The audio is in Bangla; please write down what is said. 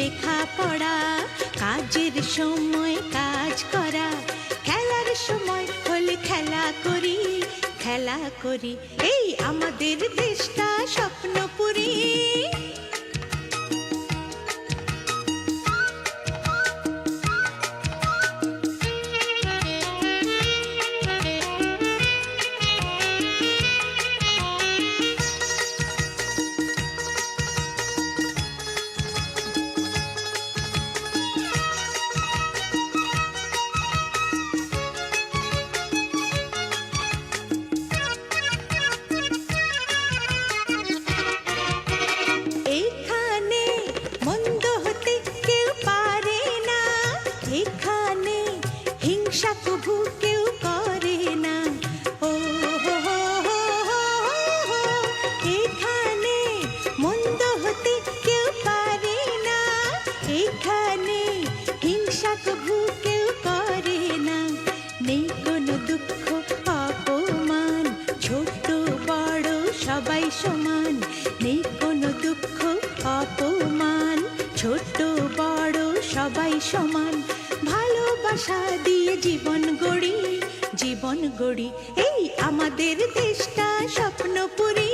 লেখা পড়া কাজের সময় কাজ করা, খেলার সময় হলে খেলা করি খেলা করি। এই আমাদের দেশটা স্বপ্নপুরী কেউ দুঃখ অপমান ছোট ছোট বড় সবাই সমান ভালোবাসা জীবন গড়ি জীবন গড়ি এই আমাদের দেশটা স্বপ্নপুরী